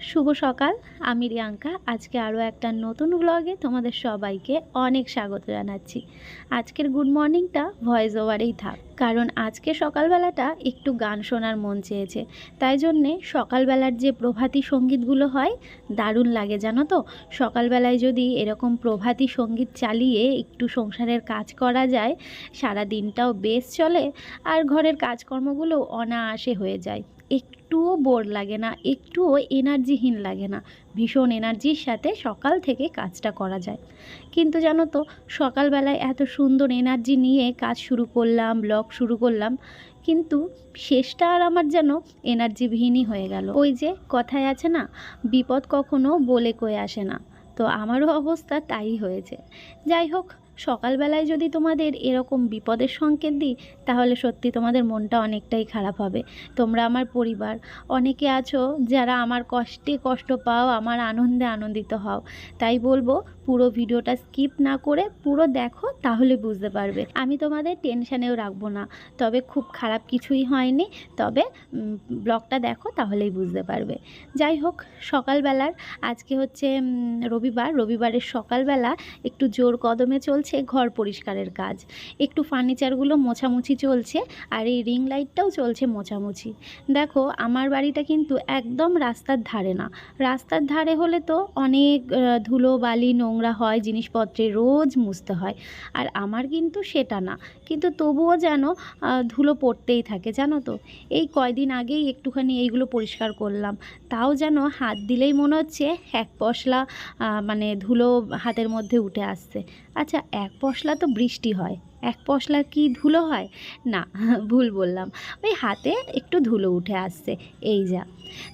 শুভ সকাল, আমি রিয়াঙ্কা। আজকে আরও একটা নতুন ব্লগে তোমাদের সবাইকে অনেক স্বাগত জানাচ্ছি। আজকের গুড মর্নিংটা ভয়েস ওভারেই থাক, কারণ আজকে সকালবেলাটা একটু গান শোনার মন চেয়েছে। তাই জন্যে সকালবেলার যে প্রভাতী সঙ্গীতগুলো হয়, দারুণ লাগে, জানো তো? সকালবেলায় যদি এরকম প্রভাতী সংগীত চালিয়ে একটু সংসারের কাজ করা যায় সারা দিনটাও বেশ চলে, আর ঘরের কাজকর্মগুলো অনায়াসে হয়ে যায়। একটুও বোর লাগে না, একটুও এনার্জিহীন লাগে না। ভীষণ এনার্জির সাথে সকাল থেকে কাজটা করা যায়। কিন্তু জানো তো, সকালবেলায় এত সুন্দর এনার্জি নিয়ে কাজ শুরু করলাম, ব্লগ শুরু করলাম, কিন্তু শেষটা আর আমার যেন এনার্জিবিহীনই হয়ে গেল। ওই যে কথায় আছে না, বিপদ কখনো বলে কয়ে আসে না। তো আমারও অবস্থা তাই হয়েছে। যাই হোক সকালবেলায় যদি তোমাদের এরকম বিপদের সংকেত দিই, তাহলে সত্যি তোমাদের মনটা অনেকটাই খারাপ হবে। তোমরা আমার পরিবার, অনেকে আছো যারা আমার কষ্টে কষ্ট পাও, আমার আনন্দে আনন্দিত হও। তাই বলব, পুরো ভিডিওটা স্কিপ না করে পুরো দেখো, তাহলে বুঝতে পারবে। আমি তোমাদের টেনশানেও রাখব না। তবে খুব খারাপ কিছুই হয়নি। তবে ব্লগটা দেখো, তাহলেই বুঝতে পারবে। যাই হোক, সকালবেলার আজকে হচ্ছে রবিবার। রবিবারের সকালবেলা একটু জোর কদমে চলছে। ঘর পরিষ্কারের কাজ। একটু ফার্নিচারগুলো মোছামুছি চলছে আর এই রিং লাইটটাও চলছে মোছামুছি। দেখো, আমার বাড়িটা কিন্তু একদম রাস্তার ধারে না। রাস্তার ধারে হলে তো অনেক ধুলো বালি নোংরা হয়, জিনিসপত্রে রোজ মুছতে হয়। আর আমার কিন্তু সেটা না। কিন্তু তবুও যেন ধুলো পড়তেই থাকে, জানো তো? এই কয়দিন আগেই একটুখানি এইগুলো পরিষ্কার করলাম। তাও যেন হাত দিলেই মনে হচ্ছে এক পশলা মানে ধুলো হাতের মধ্যে উঠে আসছে। আচ্ছা এক পশলা তো বৃষ্টি হয়। এক পশলা কি ধুলো হয়? না, ভুল বললাম। ওই হাতে একটু ধুলো উঠে আসছে, এই যা।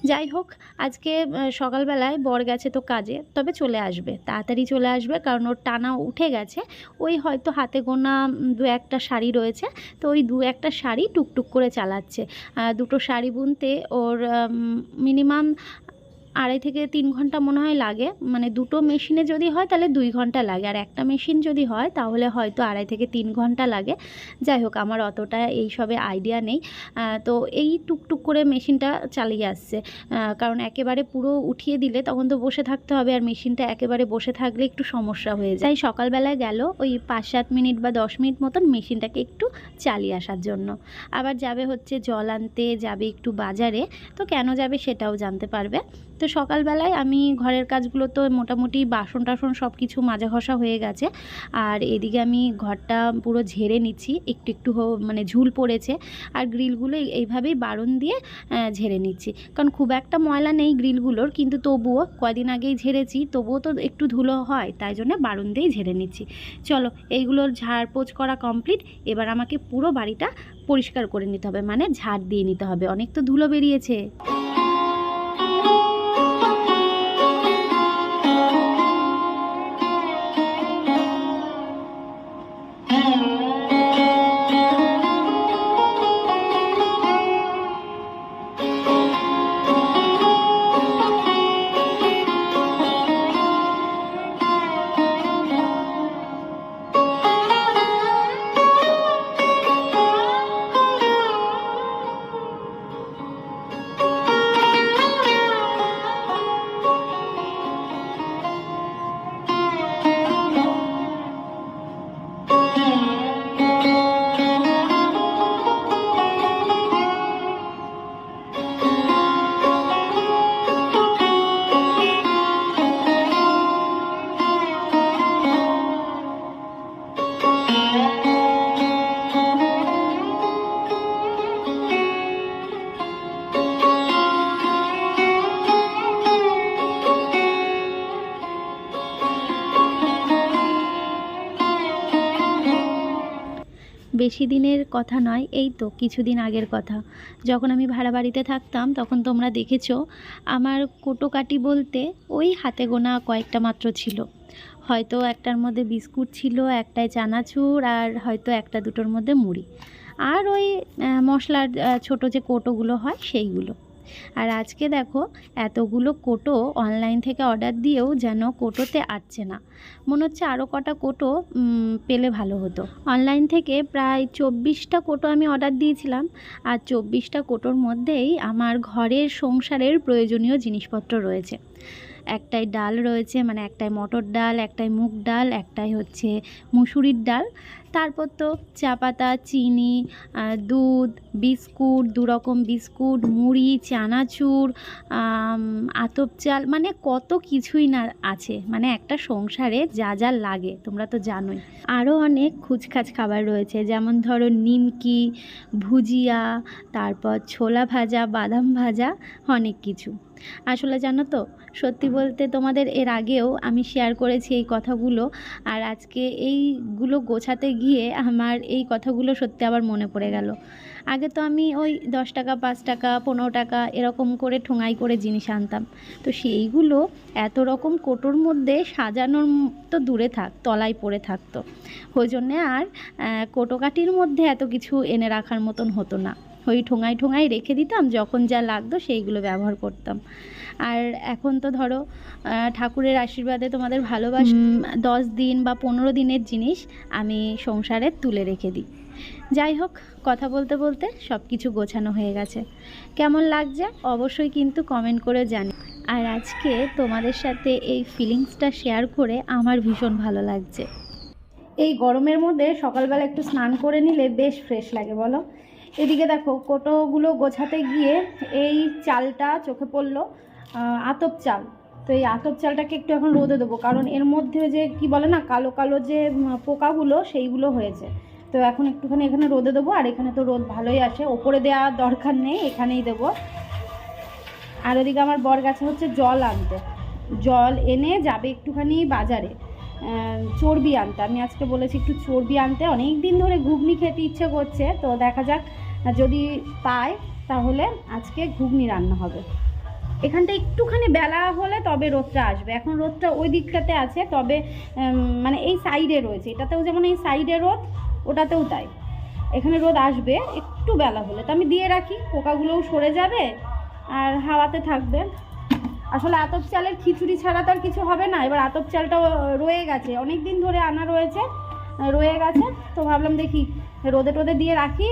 যাই হোক, আজকে সকালবেলায় বর গেছে তো কাজে, তবে চলে আসবে। তাড়াতাড়ি চলে আসবে, কারণ ওর টানা উঠে গেছে। ওই হয়তো হাতে গোনা দু একটা শাড়ি রয়েছে, তো ওই দু একটা শাড়ি টুকটুক করে চালাচ্ছে। দুটো শাড়ি বুনতে ওর মিনিমাম আড়াই থেকে তিন ঘণ্টা মনে হয় লাগে। মানে দুটো মেশিনে যদি হয় তাহলে দুই ঘণ্টা লাগে। আর একটা মেশিন যদি হয় তাহলে হয়তো আড়াই থেকে তিন ঘণ্টা লাগে। যাই হোক, আমার অতটা এই সবে আইডিয়া নেই। তো এই টুকটুক করে মেশিনটা চালিয়ে আসছে। কারণ একেবারে পুরো উঠিয়ে দিলে তখন তো বসে থাকতে হবে। আর মেশিনটা একেবারে বসে থাকলে একটু সমস্যা হয়ে যায়। সকালবেলায় গেল ওই পাঁচ সাত মিনিট বা দশ মিনিট মতন মেশিনটাকে একটু চালিয়ে আসার জন্য। আবার যাবে হচ্ছে জল আনতে, যাবে একটু বাজারে। তো কেন যাবে সেটাও জানতে পারবে। তো সকালবেলায় আমি ঘরের কাজগুলো তো মোটামুটি বাসন টাসন সব কিছু মাজা ঘষা হয়ে গেছে। আর এদিকে আমি ঘরটা পুরো ঝেড়ে নিচ্ছি, একটু একটু মানে ঝুল পড়েছে। আর গ্রিলগুলো এই- এইভাবেই বারণ দিয়ে ঝেড়ে নিচ্ছি। কারণ খুব একটা ময়লা নেই গ্রিলগুলোর, কিন্তু তবুও কয়দিন আগেই ঝেড়েছি, তবুও তো একটু ধুলো হয়, তাই জন্য বারণ দিয়েই ঝেড়ে নিচ্ছি। চলো, এইগুলোর ঝাড়পোছ করা কমপ্লিট, এবার আমাকে পুরো বাড়িটা পরিষ্কার করে নিতে হবে মানে ঝাড় দিয়ে নিতে হবে। অনেক তো ধুলো বেরিয়েছে। Amen. বেশি দিনের কথা নয়, এই তো কিছুদিন আগের কথা। যখন আমি ভাড়া বাড়িতে থাকতাম, তখন তোমরা দেখেছ, আমার কোটোকাটি বলতে ওই হাতে গোনা কয়েকটা মাত্র ছিল। হয়তো একটার মধ্যে বিস্কুট ছিল, একটায় চানাচুর, আর হয়তো একটা দুটোর মধ্যে মুড়ি। আর ওই মশলার ছোট যে কোটোগুলো হয়, সেইগুলো। আর আজকে দেখো এতগুলো কোটো অনলাইন থেকে অর্ডার দিয়েও যেন কোটোতে আসছে না। মনে হচ্ছে আরও কটা কোটো পেলে ভালো হতো। অনলাইন থেকে প্রায় চব্বিশটা কোটো আমি অর্ডার দিয়েছিলাম। আর চব্বিশটা কোটোর মধ্যেই আমার ঘরের সংসারের প্রয়োজনীয় জিনিসপত্র রয়েছে। একটাই ডাল রয়েছে মানে একটাই মটর ডাল, একটাই মুগ ডাল, একটাই হচ্ছে মুসুরির ডাল। তারপর তো চা পাতা, চিনি দুধ, বিস্কুট দু রকম বিস্কুট, মুড়ি, চানাচুর আতপ চাল মানে কত কিছুই না আছে। মানে একটা সংসারে যা যা লাগে, তোমরা তো জানোই। আরও অনেক খুচখাচ খাবার রয়েছে, যেমন ধরো নিমকি, ভুজিয়া, তারপর ছোলা ভাজা, বাদাম ভাজা, অনেক কিছু। আসলে জানো তো, সত্যি বলতে তোমাদের এর আগেও আমি শেয়ার করেছি এই কথাগুলো আর আজকে এইগুলো গোছাতে গিয়ে আমার এই কথাগুলো সত্যি আবার মনে পড়ে গেল। আগে তো আমি ওই দশ টাকা, পাঁচ টাকা, পনেরো টাকা এরকম করে ঠোঙাই করে জিনিস আনতাম। তো সেইগুলো এত রকম কোটোর মধ্যে সাজানোর তো দূরে থাক, তলায় পড়ে থাকতো। ওই জন্যে আর কোটোকাটির মধ্যে এত কিছু এনে রাখার মতন হতো না। ওই ঠোঙায় ঠোঙায় রেখে দিতাম যখন যা লাগতো সেইগুলো ব্যবহার করতাম। আর এখন তো ধরো ঠাকুরের আশীর্বাদে তোমাদের ভালোবাসা দশ দিন বা পনেরো দিনের জিনিস আমি সংসারে তুলে রেখে দিই। যাই হোক কথা বলতে বলতে সব কিছু গোছানো হয়ে গেছে। কেমন লাগছে? অবশ্যই কিন্তু কমেন্ট করে জানি আর আজকে তোমাদের সাথে এই ফিলিংসটা শেয়ার করে আমার ভীষণ ভালো লাগছে। এই গরমের মধ্যে সকালবেলা একটু স্নান করে নিলে বেশ ফ্রেশ লাগে বলো? এদিকে দেখো, কোটোগুলো গোছাতে গিয়ে এই চালটা চোখে পড়ল আতপ চাল। তো এই আতপ চালটাকে একটু এখন রোদে দেবো, কারণ এর মধ্যে যে কি বলে না, কালো কালো যে পোকাগুলো সেইগুলো হয়েছে। তো এখন একটুখানি এখানে রোদে দেবো, আর এখানে তো রোদ ভালোই আসে। ওপরে দেওয়ার দরকার নেই, এখানেই দেবো। আর ওদিকে আমার বর গেছে হচ্ছে জল আনতে। জল এনে যাবে একটুখানি বাজারে। চর্বি আনতে। আমি আজকে বলেছি একটু চর্বি আনতে। অনেক দিন ধরে ঘুগনি খেতে ইচ্ছে করছে, তো দেখা যাক, যদি পায় তাহলে আজকে ঘুগনি রান্না হবে। এখানটা একটুখানি বেলা হলে তবে রোদটা আসবে। এখন রোদটা ওই দিকটাতে আছে, তবে মানে এই সাইডে রয়েছে। এটাতেও যেমন এই সাইডে রোদ, ওটাতেও তাই। এখানে রোদ আসবে, একটু বেলা হলে। তো আমি দিয়ে রাখি, পোকাগুলোও সরে যাবে, আর হাওয়াতে থাকবে। আসলে আতপ চালের খিচুড়ি ছাড়া তো আর কিছু হবে না। এবার আতপ চালটা রয়ে গেছে। অনেক দিন ধরে আনা রয়েছে রয়ে গেছে। তো ভাবলাম দেখি রোদে টোদে দিয়ে রাখি।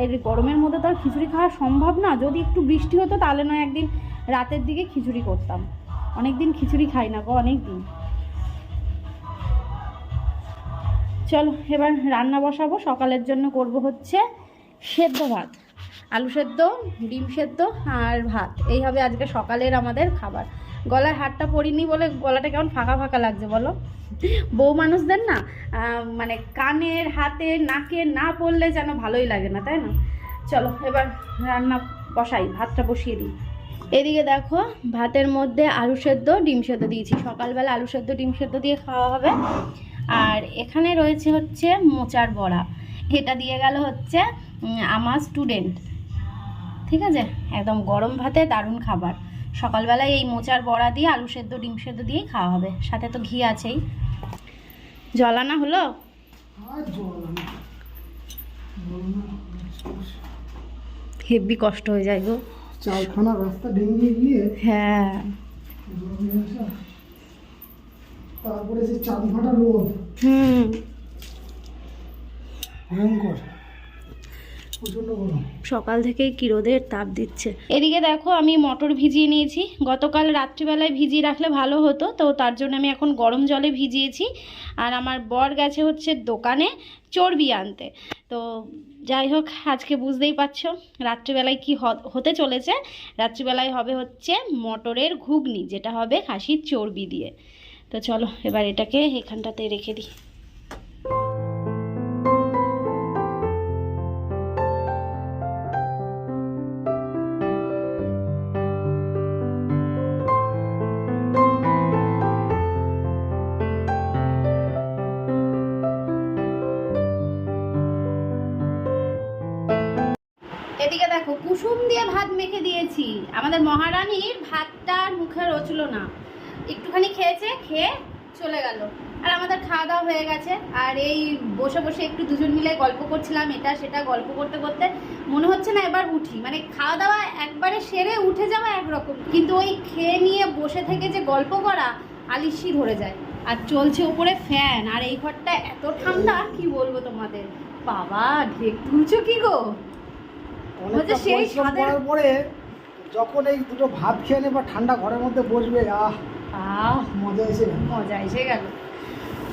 এই গরমের মধ্যে তো আর খিচুড়ি খাওয়া সম্ভব না। যদি একটু বৃষ্টি হতো তাহলে নয় একদিন রাতের দিকে খিচুড়ি করতাম। অনেক দিন খিচুড়ি খাই না গো অনেক দিন চলো, এবার রান্না বসাবো। সকালের জন্য করব হচ্ছে সেদ্ধ ভাত। আলু সেদ্ধ, ডিম সেদ্ধ আর ভাত। এই হবে আজকে সকালের আমাদের খাবার। গলায় হাতটা পরিনি বলে গলাটা কেমন ফাঁকা ফাঁকা লাগছে বলো? বউ মানুষদের না মানে কানের, হাতে, নাকে না পড়লে যেন ভালোই লাগে না, তাই না? চলো, এবার রান্না বসাই, ভাতটা বসিয়ে দিই। এদিকে দেখো, ভাতের মধ্যে আলু সেদ্ধ, ডিম সেদ্ধ দিয়েছি। সকালবেলা আলু সেদ্ধ, ডিম সেদ্ধ দিয়ে খাওয়া হবে। আর এখানে রয়েছে হচ্ছে মোচার বড়া। এটা দিয়ে গেল হচ্ছে আমার স্টুডেন্ট ঠিক আছে? একদম গরম ভাতে দারুণ খাবার। সকালবেলায় এই মোচার বড়া দিয়ে আলু সেদ্ধ ডিম সেদ্ধ দিয়েই খাওয়া হবে। সাথে তো ঘি আছেই। জলানা হলো? হেভি কষ্ট হয়ে যায় গো। চালখানা রাস্তা ডেঙ্গিয়ে গিয়ে হ্যাঁ। তারপরে সে চাঁদ ফাটা রোদ। হুম। ভয়ঙ্কর। সকাল থেকেই কি রোদের তাপ দিচ্ছে। এদিকে দেখো আমি মটর ভিজিয়ে নিয়েছি। গতকাল রাত্রিবেলায় ভিজিয়ে রাখলে ভালো হতো তো তার জন্য আমি এখন গরম জলে ভিজিয়েছি। আর আমার বর গেছে হচ্ছে দোকানে চর্বি আনতে। তো যাই হোক আজকে বুঝতেই পারছ রাত্রিবেলায় কি হতে চলেছে। রাত্রিবেলায় হবে হচ্ছে মটরের ঘুগনি যেটা হবে খাসির চর্বি দিয়ে। তো চলো এবার এটাকে এখানটাতে রেখে দিই। দিয়ে ভাত মেখে দিয়েছি। আমাদের মহারানীর ভাতটা মুখে রচলো না। একটুখানি খেয়েছে, খেয়ে চলে গেল। আর আমাদের খাওয়া দাওয়া হয়ে গেছে। আর এই বসে বসে একটু দুজন মিলে গল্প করছিলাম, এটা সেটা গল্প করতে করতে মনে হচ্ছে না এবার উঠি। মানে খাওয়া দাওয়া একবারে সেরে উঠে যাওয়া একরকম। কিন্তু ওই খেয়ে নিয়ে বসে থেকে যে গল্প করা, আলিশি ধরে যায়। আর চলছে উপরে ফ্যান। আর এই ঘরটা এত ঠান্ডা, কি বলব তোমাদের? বাবা, ঢেক তুলছো কি গো? অনেকটা পরিশ্রম করার পরে যখন এই দুটো ভাত খেয়ে নেবে ঘরের ঘরের মধ্যে বসবে আহ আহ মজা এসে গেল। মজা এসে গেল।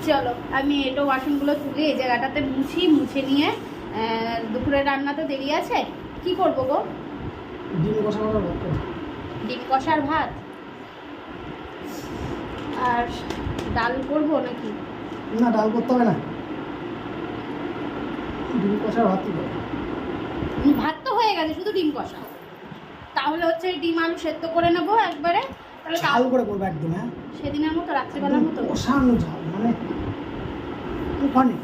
চলো আমি এটো বাসনগুলো তুলে এই জায়গাটাতে মুছি মুছে নিয়ে আহ, দুপুরের রান্না তো দেরি আছে? কি করব গো? ডিম কষা করা ভাত ডিম কষার ভাত? আর ডাল করব নাকি? না ডাল করতে হবে না। ডিম কষা ভাত। ভাত হয়ে গেছে শুধু ডিম কষা। তাহলে হচ্ছে ডিম আলু সেদ্ধ করে নেব একবারে। তাহলে ঝাল করে করবে একদম হ্যাঁ? সেদিনের মতো রাত্রিবেলার মতো। কষানো ঝাল মানে ওখানে।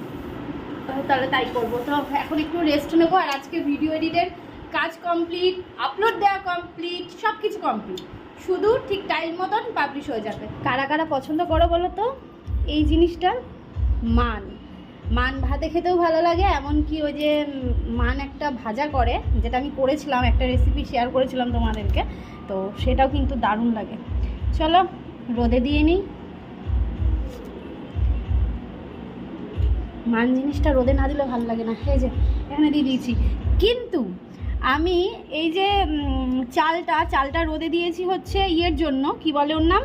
তাহলে তাই করব। তো এখন একটু রেস্ট নেব আর আজকে ভিডিও এডিটের কাজ কমপ্লিট আপলোড দেওয়া কমপ্লিট সব কিছু কমপ্লিট শুধু ঠিক টাইম মতন পাবলিশ হয়ে যাবে। কারা কারা পছন্দ করো বলো তো? এই জিনিসটা মান। মান ভাতে খেতেও ভালো লাগে, এমনকি ওই যে মান একটা ভাজা করে, যেটা আমি করেছিলাম, একটা রেসিপি শেয়ার করেছিলাম তোমাদেরকে, তো সেটাও কিন্তু দারুণ লাগে। চলো, রোদে দিয়ে নিই। মান জিনিসটা রোদে না দিলে ভালো লাগে না। এই যে, এখানে দিয়ে দিয়েছি। কিন্তু আমি এই যে চালটা চালটা রোদে দিয়েছি হচ্ছে ইয়ের জন্য, কি বলে ওর নাম?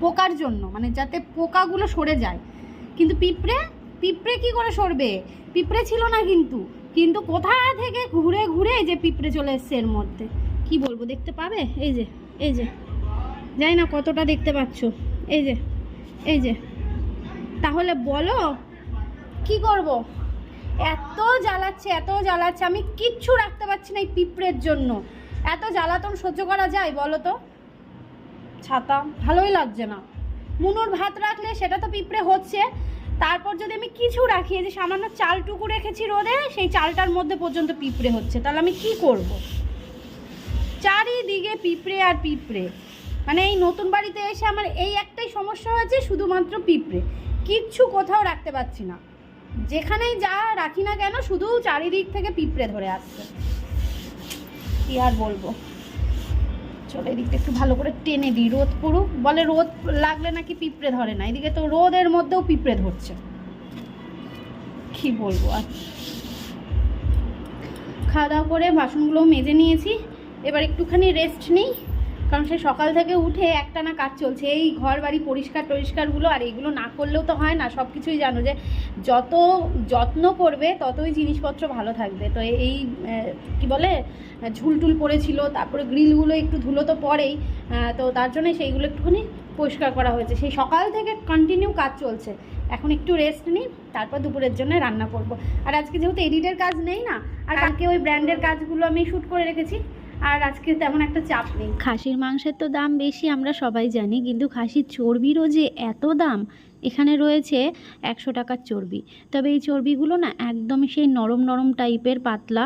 পোকার জন্য মানে যাতে পোকাগুলো সরে যায়। কিন্তু পিঁপড়ে পিঁপড়ে কি করে সরবে? পিঁপড়ে ছিল না কিন্তু। কিন্তু কোথা থেকে ঘুরে ঘুরে যে পিঁপড়ে চলে এসছে এর মধ্যে? কি বলব, দেখতে পাবে? এই যে এই যে। জানি না কতটা দেখতে পাচ্ছ। এই যে এই যে। তাহলে বলো, কি করব? এত জ্বালাচ্ছে এত জ্বালাচ্ছে, আমি কিচ্ছু রাখতে পারছি না এই পিঁপড়ের জন্য। এত জ্বালাতন সহ্য করা যায় বলো তো? ছাতা, ভালোই লাগছে না। মুনুর ভাত রাখলে সেটা তো পিঁপড়ে হচ্ছে। তারপর যদি আমি কিছু রাখি যে সামান্য চালটুকু রেখেছি রোদে, সেই চালটার মধ্যে পর্যন্ত পিঁপড়ে হচ্ছে। তাহলে আমি কি করব? চারিদিকে পিঁপড়ে আর পিঁপড়ে। মানে এই নতুন বাড়িতে এসে আমার এই একটাই সমস্যা হয়েছে, শুধুমাত্র পিঁপড়ে। কিচ্ছু কোথাও রাখতে পারছি না। যেখানেই যা রাখি না কেন, শুধু চারিদিক থেকে পিঁপড়ে ধরে আসছে। কি আর বলব? চলো এদিকটা একটু ভালো করে টেনে দিই। রোদ পড়ুক, বলে রোদ লাগলে নাকি পিঁপড়ে ধরে না। এদিকে তো রোদের মধ্যেও পিঁপড়ে ধরছে। কি বলব আর? খাওয়া দাওয়া করে বাসনগুলো মেজে নিয়েছি। এবার একটুখানি রেস্ট নিই। কারণ সে সকাল থেকে উঠে একটা না কাজ চলছে। এই ঘর বাড়ি পরিষ্কার টরিষ্কারগুলো আর এগুলো না করলেও তো হয় না সব কিছুই জানো যে যত যত্ন করবে ততই জিনিসপত্র ভালো থাকবে। তো এই কি বলে ঝুলটুল পড়েছিল তারপরে গ্রিলগুলো একটু ধুলো তো পড়েই তো তার জন্য সেইগুলো একটুখানি পরিষ্কার করা হয়েছে। সেই সকাল থেকে কন্টিনিউ কাজ চলছে। এখন একটু রেস্ট নিই তারপর দুপুরের জন্য রান্না করব। আর আজকে যেহেতু এডিটের কাজ নেই না আর কালকে ওই ব্র্যান্ডের কাজগুলো আমি শ্যুট করে রেখেছি আর আজকে তেমন একটা চাপ নেই। খাসির মাংসের তো দাম বেশি, আমরা সবাই জানি, কিন্তু খাসির চর্বিরও যে এত দাম এখানে রয়েছে একশো টাকার চর্বি। তবে এই চর্বিগুলো না একদম সেই নরম নরম টাইপের পাতলা।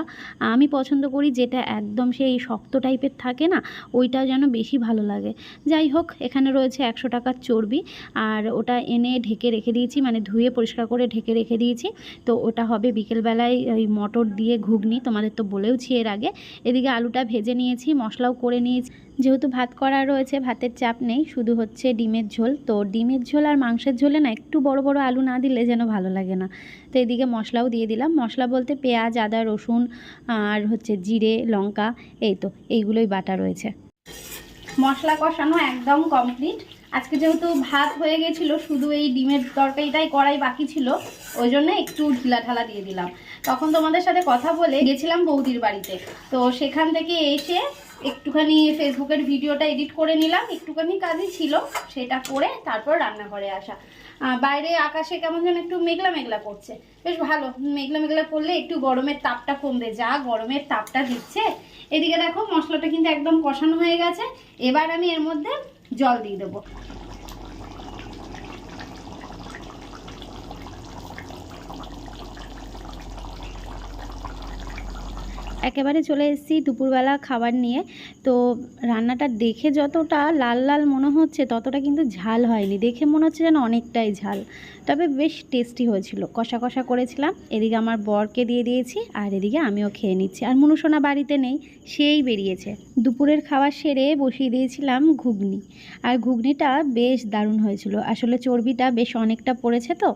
আমি পছন্দ করি যেটা একদম সেই শক্ত টাইপের থাকে না, ওইটা যেন বেশি ভালো লাগে। যাই হোক, এখানে রয়েছে একশো টাকার চর্বি আর ওটা এনে ঢেকে রেখে দিয়েছি মানে ধুয়ে পরিষ্কার করে ঢেকে রেখে দিয়েছি। তো ওটা হবে বিকেলবেলায় ওই মটর দিয়ে ঘুগনি, তোমাদের তো বলেওছি এর আগে। এদিকে আলুটা ভেজে নিয়েছি, মশলাও করে নিয়েছি। যেহেতু ভাত করা রয়েছে, ভাতের চাপ নেই, শুধু হচ্ছে ডিমের ঝোল। তো ডিমের ঝোল আর মাংসের ঝোলে না, একটু বড় বড় আলু না দিলে যেন ভালো লাগে না। তো এদিকে মশলাও দিয়ে দিলাম। মশলা বলতে পেঁয়াজ, আদা, রসুন আর হচ্ছে জিরে, লঙ্কা, এই তো, এইগুলোই বাটা রয়েছে। মশলা কষানো একদম কমপ্লিট। আজকে যেহেতু ভাত হয়ে গেছিল, শুধু এই ডিমের তরকারিটাই করাই বাকি ছিল, ওই জন্য একটু ঢিলা ঢালা দিয়ে দিলাম। তখন তোমাদের সাথে কথা বলে গেছিলাম বৌদির বাড়িতে। তো সেখান থেকে এসে একটুখানি ফেসবুকের ভিডিওটা এডিট করে নিলাম, একটুখানি কাজই ছিল, সেটা করে তারপর রান্নাঘরে আসা। বাইরে আকাশে কেমন যেন একটু মেঘলা মেঘলা করছে। বেশ ভালো, মেঘলা মেঘলা করলে একটু গরমের তাপটা কমবে, যা গরমের তাপটা দিচ্ছে। এদিকে দেখো মশলাটা কিন্তু একদম কষানো হয়ে গেছে, এবার আমি এর মধ্যে জল দিয়ে দেবো। একেবারে চলে এসেছি দুপুরবেলা খাবার নিয়ে। তো রান্নাটা দেখে যতটা লাল লাল মনে হচ্ছে, ততটা কিন্তু ঝাল হয়নি। দেখে মনে হচ্ছে যেন অনেকটাই ঝাল। তবে বেশ টেস্টি হয়েছিল। কষা কষা করেছিলাম। এদিকে আমার বরকে দিয়ে দিয়েছি আর এদিকে আমিও খেয়ে নিচ্ছি। আর মনুসোনা বাড়িতে নেই, সেই বেরিয়েছে। দুপুরের খাওয়া সেরে বসিয়ে দিয়েছিলাম ঘুগনি। আর ঘুগনিটা বেশ দারুণ হয়েছিল। আসলে চর্বিটা বেশ অনেকটা পড়েছে তো।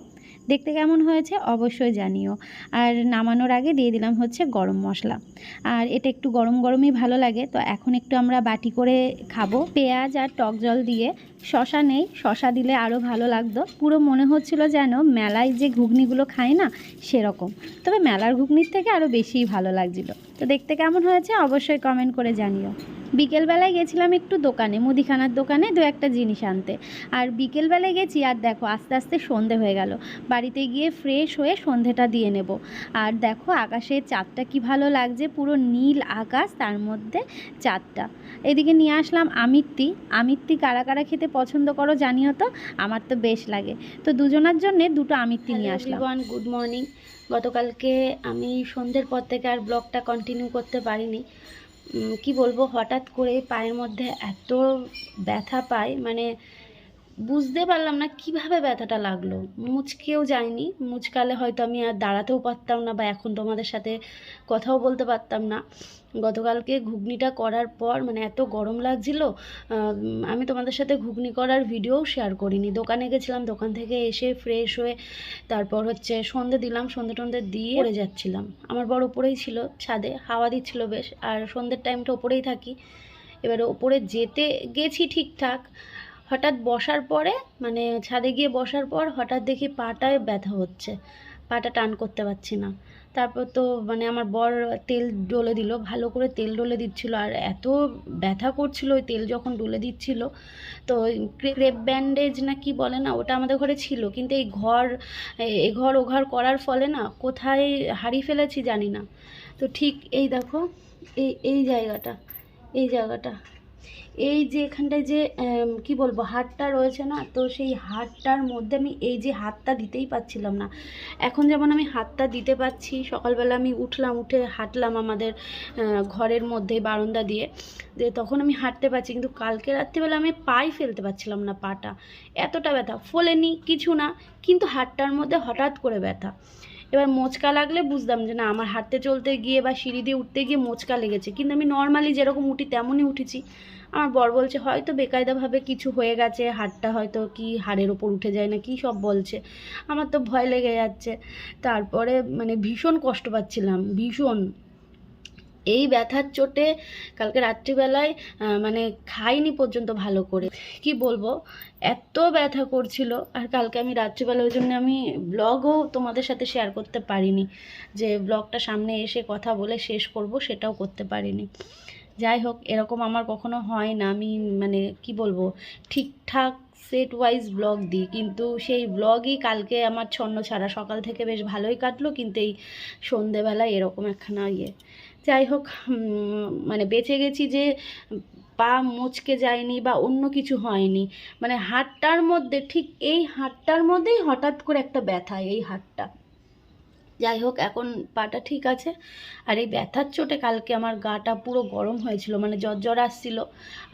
দেখতে কেমন হয়েছে অবশ্যই জানিও। আর নামানোর আগে দিয়ে দিলাম হচ্ছে গরম মশলা। আর এটা একটু গরম গরমই ভালো লাগে, তো এখন একটু আমরা বাটি করে খাব। পেঁয়াজ আর টক জল দিয়ে শশা নেই, শশা দিলে আরও ভালো লাগতো। পুরো মনে হচ্ছিল যেন মেলায় যে ঘুগনিগুলো খায় না, সেরকম। তবে মেলার ঘুগনির থেকে আরও বেশিই ভালো লাগছিল। তো দেখতে কেমন হয়েছে অবশ্যই কমেন্ট করে জানিও। বিকেলবেলায় গেছিলাম একটু দোকানে, মুদিখানার দোকানে দু একটা জিনিস আনতে। আর বিকেলবেলায় গেছি, আর দেখো, আস্তে আস্তে সন্ধে হয়ে গেল। বাড়িতে গিয়ে ফ্রেশ হয়ে সন্ধেটা দিয়ে নেব। আর দেখো, আকাশের চাঁদটা কি ভালো লাগছে, পুরো নীল আকাশ, তার মধ্যে চাঁদটা। এদিকে নিয়ে আসলাম আমিত্তি। আমিত্তি কারা কারা খেতে পছন্দ করো জানিও তো আমার তো বেশ লাগে। তো দুজনার জন্য দুটো আমিত্তি নিয়ে আসলাম। গুড মর্নিং গতকালকে আমি সন্ধ্যের পর থেকে আর ব্লগটা কন্টিনিউ করতে পারিনি। কি বলব হঠাৎ করে পায়ের মধ্যে এত ব্যথা পায় মানে বুঝতে পারলাম না কীভাবে ব্যথাটা লাগল। মুচকেও যায়নি মুচকালে হয়তো আমি আর দাঁড়াতেও পারতাম না বা এখন তোমাদের সাথে কথাও বলতে পারতাম না। গতকালকে ঘুগনিটা করার পর মানে এত গরম লাগছিল আমি তোমাদের সাথে ঘুগনি করার ভিডিও শেয়ার করিনি। দোকানে গেছিলাম, দোকান থেকে এসে ফ্রেশ হয়ে তারপর হচ্ছে সন্ধে দিলাম, সন্ধে টন্ধে দিয়ে পড়ে যাচ্ছিলাম। আমার বড় ওপরেই ছিল ছাদে, হাওয়া দিচ্ছিল বেশ। আর সন্ধ্যের টাইমটা ওপরেই থাকি। এবারে ওপরে যেতে গেছি ঠিকঠাক হঠাৎ বসার পরে মানে ছাদে গিয়ে বসার পর হঠাৎ দেখি পাটায় ব্যথা হচ্ছে। পাটা টান করতে পারছি না। তারপর তো মানে আমার বর তেল ডলে দিল, ভালো করে তেল ডলে দিচ্ছিল। আর এত ব্যথা করছিল ওই তেল যখন ডলে দিচ্ছিল, তো ক্রেপ ব্যান্ডেজ না কি বলে না, ওটা আমাদের ঘরে ছিল। কিন্তু এই ঘর, এ- ঘর ও ঘর করার ফলে না কোথায় হারিয়ে ফেলেছি জানি না। তো ঠিক এই দেখো, এই এই জায়গাটা এই জায়গাটা। এই যে এখানটায় যে কি বলব হাড়টা রয়েছে না, তো সেই হাড়টার মধ্যে আমি এই যে হাতটা দিতেই পাচ্ছিলাম না। এখন যেমন আমি হাতটা দিতে পাচ্ছি সকালবেলা আমি উঠলাম, উঠে হাঁটলাম আমাদের ঘরের মধ্যে বারান্দা দিয়ে, যে তখন আমি হাঁটতে পারছি, কিন্তু কালকে রাত্রিবেলা আমি পাই ফেলতে পারছিলাম না পাটা। এতটা ব্যথা, ফোলেনি, কিছু না, কিন্তু হাড়টার মধ্যে হঠাৎ করে ব্যথা। এবার মোচকা লাগলে বুঝতাম যে না, আমার হাঁটতে চলতে গিয়ে বা সিঁড়ি দিয়ে উঠতে গিয়ে মোচকা লেগেছে, কিন্তু আমি নর্মালি যেরকম উঠি, তেমনই উঠেছি। আমার বর বলছে, হয়তো বেকায়দাভাবে কিছু হয়ে গেছে হাড়টা হয়তো কি হাড়ের ওপর উঠে যায় না, কি সব বলছে? আমার তো ভয় লেগে যাচ্ছে। তারপরে মানে ভীষণ কষ্ট পাচ্ছিলাম, ভীষণ। এই ব্যথার চোটে কালকে রাত্রিবেলায় মানে খাইনি পর্যন্ত ভালো করে। কি বলব, এত ব্যথা করছিল, আর কালকে আমি রাত্রিবেলা ওই জন্য আমি ব্লগও তোমাদের সাথে শেয়ার করতে পারিনি। যে ব্লগটা সামনে এসে কথা বলে শেষ করব, সেটাও করতে পারিনি। যাই হোক এরকম আমার কখনো হয় না। আমি মানে কি বলব, ঠিকঠাক সেট ওয়াইজ ব্লগ দিই। কিন্তু সেই ব্লগই কালকে আমার ছন্ন ছাড়া। সকাল থেকে বেশ ভালোই কাটলো, কিন্তু এই সন্ধেবেলায় এরকম একখানা ইয়ে। যাই হোক মানে বেঁচে গেছি যে পা মুচকে যায়নি বা অন্য কিছু হয়নি। মানে হাটটার মধ্যে, ঠিক এই হাটটার মধ্যেই হঠাৎ করে একটা ব্যথা, এই হাতটা। যাই হোক, এখন পাটা ঠিক আছে। আর এই ব্যথার চোটে কালকে আমার গাটা পুরো গরম হয়েছিল মানে জ্বর জ্বর আসছিল।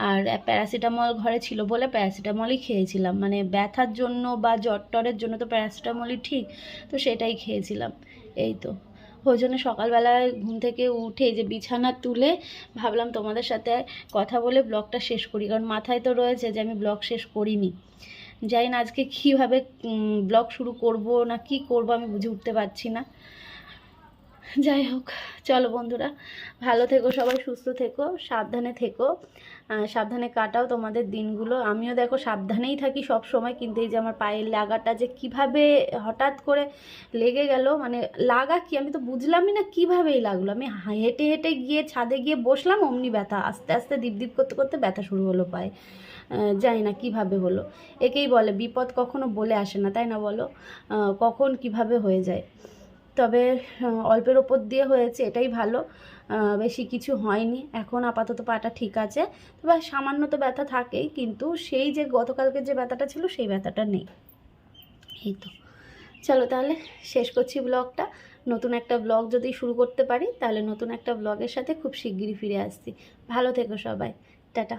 আর প্যারাসিটামল ঘরে ছিল বলে প্যারাসিটামলই খেয়েছিলাম। মানে ব্যথার জন্য বা জ্বর টরের জন্য তো প্যারাসিটামলই ঠিক, তো সেটাই খেয়েছিলাম। এই তো। ওই জন্য সকালবেলায় ঘুম থেকে উঠে যে বিছানা তুলে ভাবলাম তোমাদের সাথে কথা বলে ব্লগটা শেষ করি। কারণ মাথায় তো রয়েছে যে আমি ব্লগ শেষ করিনি। জানি না আজকে কীভাবে ব্লগ শুরু করব না কি করব আমি বুঝে উঠতে পারছি না। যাই হোক, চলো বন্ধুরা, ভালো থেকো, সবাই সুস্থ থেকো, সাবধানে থেকো। সাবধানে কাটাও তোমাদের দিনগুলো। আমিও দেখো সাবধানেই থাকি সব সময় কিন্তু এই যে আমার পায়ের লাগাটা যে কীভাবে হঠাৎ করে লেগে গেল মানে লাগা কি আমি তো বুঝলামই না কিভাবেই লাগল। আমি হেঁটে হেঁটে গিয়ে ছাদে গিয়ে বসলাম, অমনি ব্যথা, আস্তে আস্তে দীপ দীপ করতে করতে ব্যথা শুরু হলো পায়ে। জানি না কীভাবে হলো। একেই বলে, বিপদ কখনো বলে আসে না, তাই না বলো? কখন কীভাবে হয়ে যায়। তবে অল্পের ওপর দিয়ে হয়েছে, এটাই ভালো। বেশি কিছু হয়নি। এখন আপাতত পাটা ঠিক আছে। তবে সামান্য তো ব্যথা থাকেই, কিন্তু সেই যে গতকালকে যে ব্যথাটা ছিল, সেই ব্যথাটা নেই। এই তো। চলো তাহলে, শেষ করছি ব্লগটা। নতুন একটা ব্লগ যদি শুরু করতে পারি, তাহলে নতুন একটা ব্লগের সাথে খুব শিগগিরই ফিরে আসছি। ভালো থেকো সবাই। টাটা।